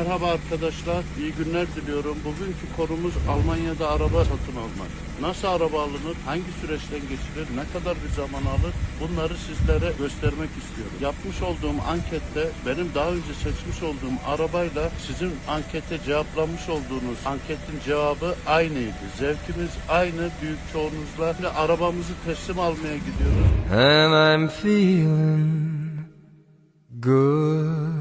Merhaba arkadaşlar, iyi günler diliyorum. Bugünkü konumuz Almanya'da araba satın almak. Nasıl araba alınır, hangi süreçten geçilir, ne kadar bir zaman alır bunları sizlere göstermek istiyorum. Yapmış olduğum ankette benim daha önce seçmiş olduğum arabayla sizin ankete cevaplamış olduğunuz anketin cevabı aynıydı. Zevkimiz aynı büyük çoğunuzla. Şimdi arabamızı teslim almaya gidiyoruz. And I'm feeling good.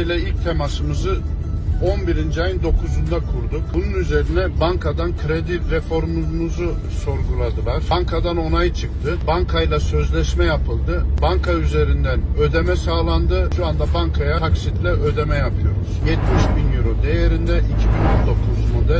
İle ilk temasımızı 11. ayın 9'unda kurduk. Bunun üzerine bankadan kredi reformumuzu sorguladılar. Bankadan onay çıktı. Bankayla sözleşme yapıldı. Banka üzerinden ödeme sağlandı. Şu anda bankaya taksitle ödeme yapıyoruz. 70 bin euro değerinde 2019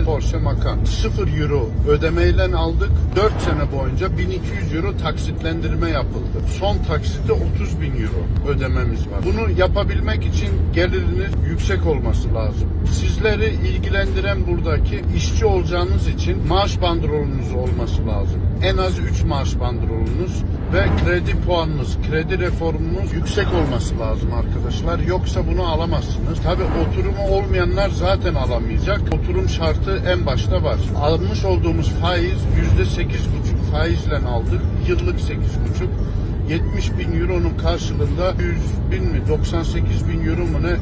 model Porsche Macan. 0 euro ödemeyle aldık. 4 sene boyunca 1200 euro taksitlendirme yapıldı. Son taksiti 30 bin euro ödememiz var. Bunu yapabilmek için geliriniz yüksek olması lazım. Sizleri ilgilendiren buradaki işçi olacağınız için maaş bandrolünüz olması lazım. En az 3 maaş bandrolünüz ve kredi puanınız, kredi reformunuz yüksek olması lazım arkadaşlar. Yoksa bunu alamazsınız. Tabi oturumu olmayanlar zaten alamayacak. Oturum şartı en başta var. Almış olduğumuz faiz %8,5 faizle aldık. Yıllık 8,5. 70 bin euronun karşılığında 100 bin mi 98 bin euro mu ne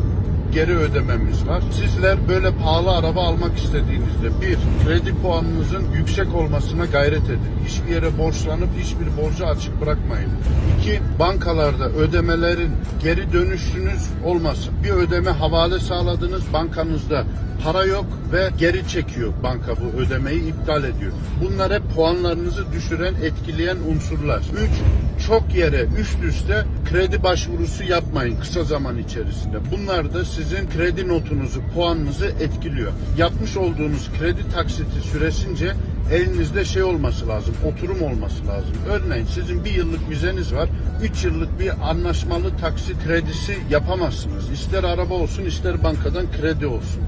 geri ödememiz var. Sizler böyle pahalı araba almak istediğinizde bir, kredi puanınızın yüksek olmasına gayret edin. Hiçbir yere borçlanıp hiçbir borcu açık bırakmayın. İki, bankalarda ödemelerin geri dönüşünüz olmasın. Bir ödeme havale sağladınız bankanızda para yok ve geri çekiyor banka bu ödemeyi iptal ediyor. Bunlar hep puanlarınızı düşüren, etkileyen unsurlar. Üç, çok yere üst üste kredi başvurusu yapmayın kısa zaman içerisinde. Bunlar da sizin kredi notunuzu, puanınızı etkiliyor. Yapmış olduğunuz kredi taksiti süresince elinizde şey olması lazım, oturum olması lazım. Örneğin sizin bir yıllık vizeniz var, üç yıllık bir anlaşmalı taksit kredisi yapamazsınız. İster araba olsun, ister bankadan kredi olsun.